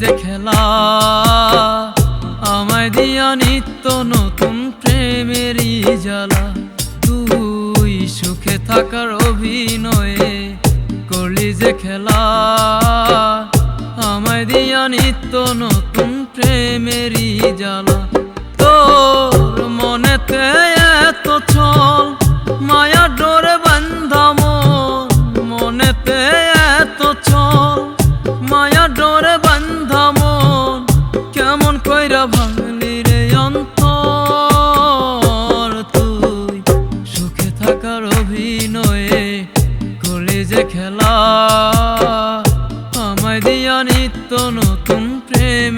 যে খেলা, আমায় দিয়া নিত্য নতুন প্রেমের জ্বালা। তুই সুখে থাকার অভিনয়ে করলি যে খেলা, আমায় দিয়া নিত্য নতুন প্রেমের জ্বালা। তোর মনেতে এত চল মায়া ডোরে বা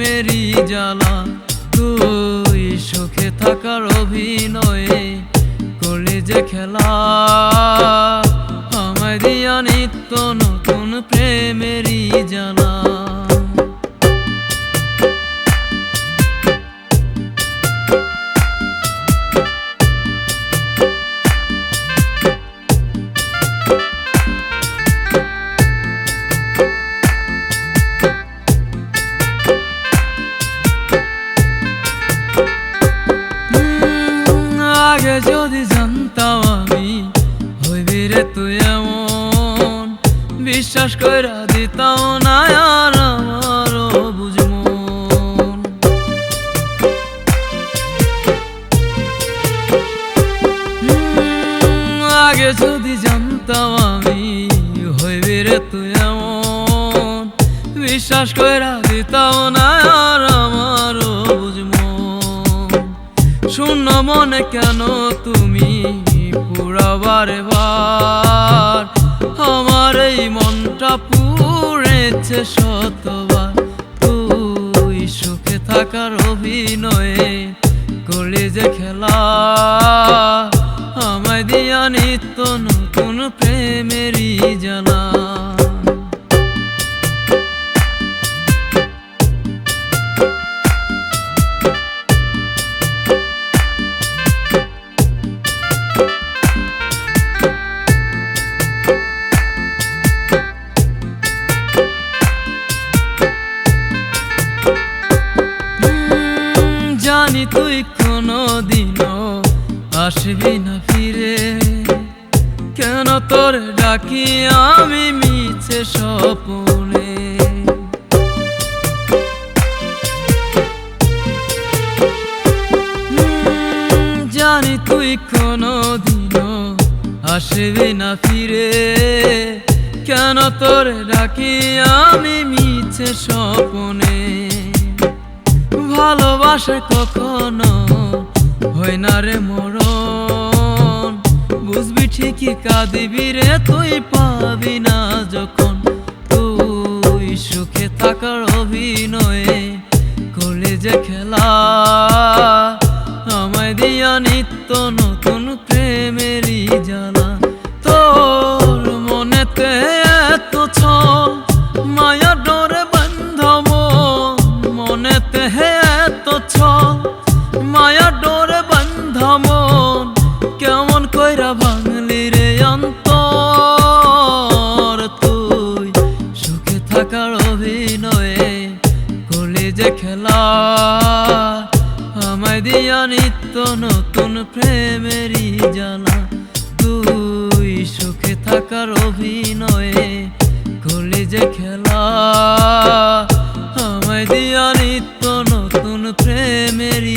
প্রেমেরই জ্বালা। তুই সুখে থাকার অভিনয়ে করলি যে খেলা। যদি জানতাম আমি হইবি রে তুই এমন। বিশ্বাস কইরা দিতাম না আর উম, আগে যদি জানতাম আমি হইবি রে তুই এমন। বিশ্বাস কইরা দিতাম না আর মনে কেন তুমি পুরাবারে বার? আমার এই মনটা পুড়েছে শতবার। তুই সুখে থাকার অভিনয়ে করলি যে খেলা। আমায় দিয়া নিত্য নতুন প্রেমেরই জানা। তুই কোনো দিনও আসবি না ফিরে। কেন তোর ডাকি আমি মিছে স্বপনে? জানি তুই কোনো দিনও আসবি না ফিরে। কেন তোর ডাকি আমি মিছে স্বপনে? ভালোবাসা কখনো, হয় না রে মরণ। বুঝবি ঠিকই কাঁদিবি রে, তুই পাবি না যখন। তুই সুখে থাকার অভিনয়ে করলে যে খেলা। আমায় দিয়া নিত্য নতুন প্রেমেরই জ্বালা। তোর মনেতে থাকার অভিনয়ে কলি যে খেলা, আমায় দিয়া নিত্য নতুন প্রেমেরই জ্বালা। তুই সুখে থাকার অভিনয়ে কলি যে খেলা, আমায় দিয়া নিত্য নতুন প্রেমেরই